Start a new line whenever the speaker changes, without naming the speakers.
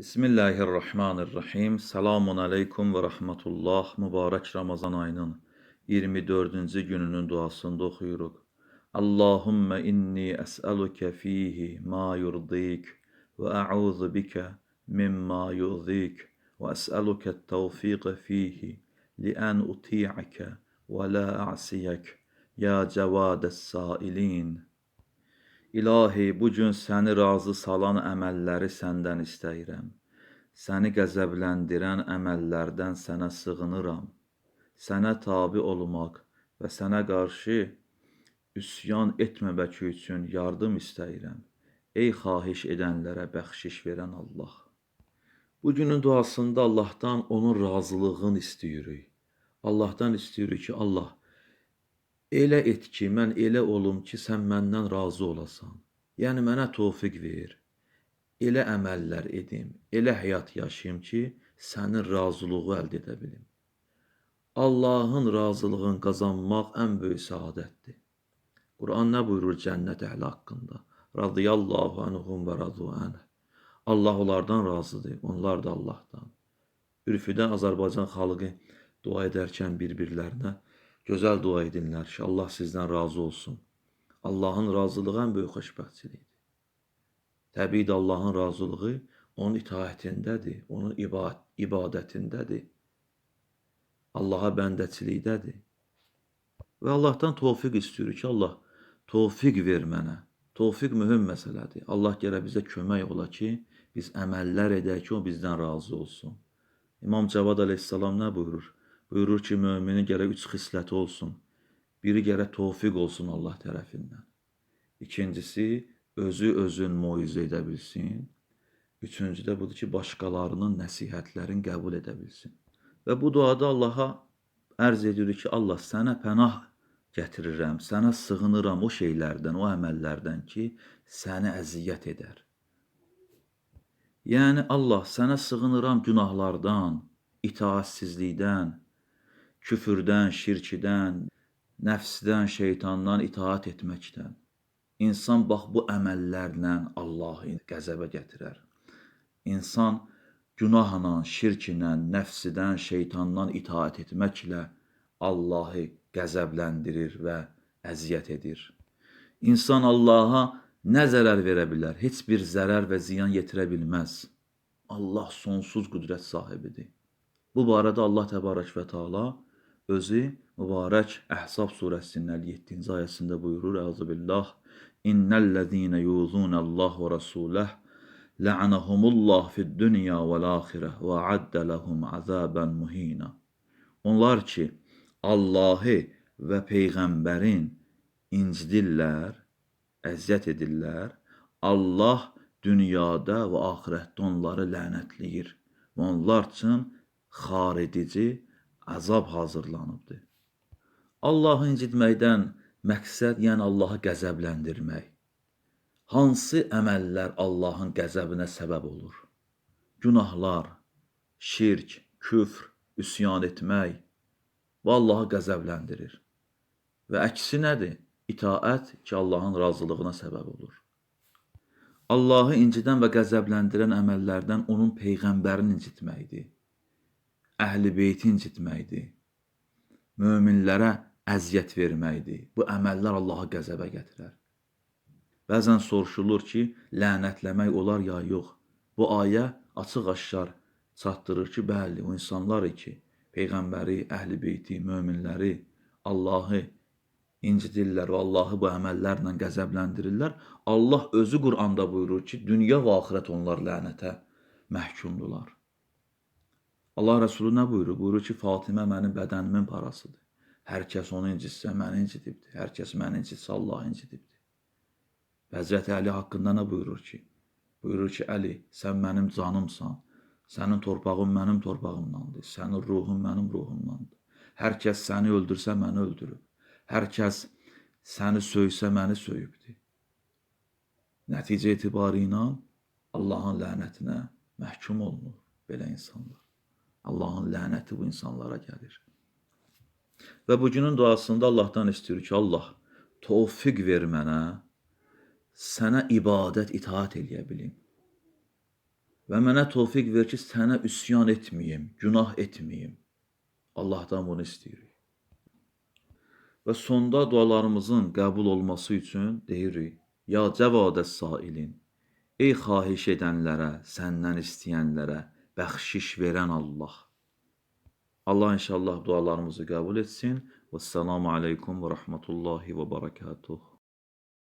Bismillahirrahmanirrahim. Selamun aleyküm ve rahmetullah. Mübarek Ramazan ayının 24. gününün duasında oxuyuruq. Allahümme inni es'aluke fihi ma yurdik ve a'udhu bike mimma yu'zik ve es'aluke tevfiqe fihi li'en uti'ake ve la a'siyek ya cevades sailin. İlahi, bu gün səni razı salan əməlləri səndən istəyirəm. Səni qəzəbləndirən əməllərdən sənə sığınıram. Sənə tabe olmaq və sənə qarşı üsyan etməmək üçün yardım istəyirəm. Ey xahiş edənlərə bəxşiş verən Allah. Bu günün duasında Allahdan onun razılığını istəyirik. Allahdan istəyirik ki, Allah Elə et ki, mən elə olum ki, sən məndən razı olasan. Yəni mənə tövfiq ver. Elə əməllər edim, elə həyat yaşayım ki, sənin razılığı əldə edə bilim. Allahın razılığını qazanmaq ən böyük səadətdir. Quran nə buyurur cənnət əhli haqqında? Radiyallahu anhum və radu anh. Allah onlardan razıdır, onlar da Allahdan. Ürfüdə Azərbaycan xalqı dua edərkən bir-birlərinə Gözəl dua edinlər ki, Allah sizdən razı olsun. Allahın razılığı ən böyük xoşbəxtçilikdir. Təbii Allahın razılığı onun itaətindədir, onun ibadətindədir. Allaha bəndəçilikdədir. Və Allahdan tövfiq istəyirik ki, Allah tövfiq ver mənə. Tövfiq mühüm məsələdir. Allah gərək bizə kömək ola ki, biz əməllər edək ki, o bizdən razı olsun. İmam Cavad əleyhissalam nə buyurur? Buyurur ki, müminin gərək üç xisləti olsun. Biri gərək tövfiq olsun Allah tərəfindən. İkincisi, özü özün moizə edə bilsin. Üçüncü də budur ki, başqalarının nəsihətlərini qəbul edə bilsin. Və bu duada Allaha ərz edirik ki, Allah sənə pənah gətirirəm, sənə sığınıram o şeylərdən, o əməllərdən ki, səni əziyyət edər. Yəni Allah sənə sığınıram günahlardan, itaatsizlikdən, küfürdən, şirkdən, nəfsdən, şeytandan itaat etməkdən. İnsan bax bu əməllərlə Allahı qəzəbə gətirər. İnsan günahla, şirklə, nəfsidən, şeytandan itaat etməklə Allahı qəzəbləndirir və əziyyət edir. İnsan Allaha nə zərər verə bilər? Heç bir zərər və ziyan yetirə bilməz. Allah sonsuz qüdrət sahibidir. Bu barədə Allah Təbarək və Taala özü mübarək Əhzab surəsinin 57-ci ayəsində buyurur: "Əuzubillah İnnellezîne yuzûnəllah və rasûləh la'anahumullah fid-dunya vel-âxireh və addə lehum azaban muhina." Onlar ki Allahı və peyğəmbərin incidirlər, əziyyət edirlər, Allah dünyada və axirətdə onları lənətləyir və onlar üçün xaredici əzab hazırlanıbdır. Allahı incitməkdən məqsəd, yəni Allahı qəzəbləndirmək. Hansı əməllər Allahın qəzəbinə səbəb olur? Günahlar, şirk, küfr, üsyan etmək və Allahı qəzəbləndirir. Və əksi nədir? İtaət ki, Allahın razılığına səbəb olur. Allahı incidən və qəzəbləndirən əməllərdən onun peyğəmbərini incitməkdir əhl-i beyti incitməkdir. Möminlərə əziyyət verməkdir. Bu əməllər Allaha qəzəbə gətirər. Bəzən soruşulur ki, lənətləmək olar ya yox. Bu ayə açıq-aşkar çatdırır ki, bəli, o insanlar ki, peyğəmbəri, əhl-i beyti, möminləri, Allahı incidirlər və Allahı bu əməllərlə qəzəbləndirirlər. Allah özü Quranda buyurur ki, dünya və axirət onlar lənətə məhkumdular. Allah Resulü nə buyurur? Buyurur ki, Fatimə mənim bədənimin parasıdır. Hər kəs onu incitsə məni incitibdir. Hər kəs məni incitsə Allah incitibdir. Həzrəti Əli haqqında nə buyurur ki? Buyurur ki, Əli, sən mənim canımsan. Sənin torpağın mənim torpağımdandır. Sənin ruhun mənim ruhumdandır. Hər kəs səni öldürsə məni öldürüb. Hər kəs səni söysə məni söyübdür. Nəticə etibarı ilə Allahın lənətinə məhkum olunur belə insanlar. Allahın lənəti bu insanlara gəlir. Və bu günün duasında Allahdan istəyir ki, Allah tövfiq ver mənə, sənə ibadət itaat eləyə bilim. və mənə tövfiq ver ki, sənə üsyan etməyim, günah etməyim. Allahdan bunu istəyirik. Və sonda dualarımızın qəbul olması üçün deyirik: Ya Cəvadə sailin, ey xahiş edənlərə, səndən istəyənlərə bəxşiş verən Allah. Allah inşallah dualarımızı qəbul etsin. Vəssalamu aleykum və rahmetullahi və barakatuh.